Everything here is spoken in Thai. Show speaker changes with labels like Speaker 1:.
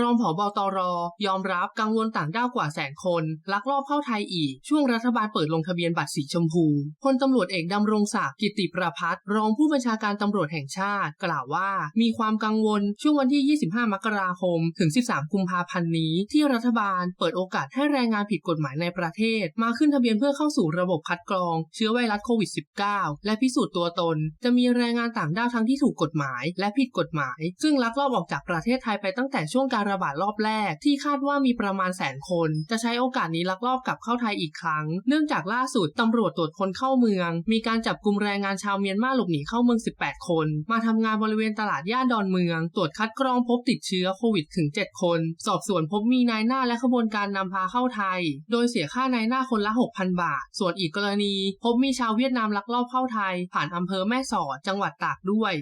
Speaker 1: รองผอบตรยอมรับกังวลต่างด้าวกว่าแสนคน ลักลอบเข้าไทยอีก ช่วงรัฐบาลเปิดลงทะเบียนบัตรสีชมพูพลตำรวจเอกดำรงศักดิ์กิติประพัฒน์รองผู้บัญชาการตำรวจแห่งชาติ กล่าวว่า มีความกังวลช่วงวันที่ 25 มกราคม ถึง 13 กุมภาพันธ์นี้ ที่รัฐบาลเปิดโอกาสให้แรงงานผิดกฎหมายในประเทศ มาขึ้นทะเบียนเพื่อเข้าสู่ระบบคัดกรอง เชื้อไวรัสโควิด -19 และพิสูจน์ตัวตน จะมีแรงงานต่างด้าวทั้งที่ถูกกฎหมาย และผิดกฎหมาย ซึ่งลักลอบออกจากประเทศไทยไปตั้งแต่ช่วงการระบาดรอบแรก ที่คาดว่ามีประมาณแสนคน จะใช้โอกาสนี้ลักลอบกลับเข้าไทยอีกครั้ง เนื่องจากล่าสุดตำรวจตรวจคนเข้าเมือง มีการจับกลุ่มแรงงานชาวเมียนมาหลบหนีเข้าเมือง 18 คน มาทำงานบริเวณตลาดย่านดอนเมือง ตรวจคัดกรองพบติดเชื้อโควิดถึง 7 คน สอบสวนพบมีนายหน้าและขบวนการนำพาเข้าไทย โดยเสียค่านายหน้าคนละ 6,000 บาท ส่วนอีกกรณี พบมีชาวเวียดนามลักลอบเข้าไทย ผ่านอำเภอแม่สอดจังหวัดตากด้วย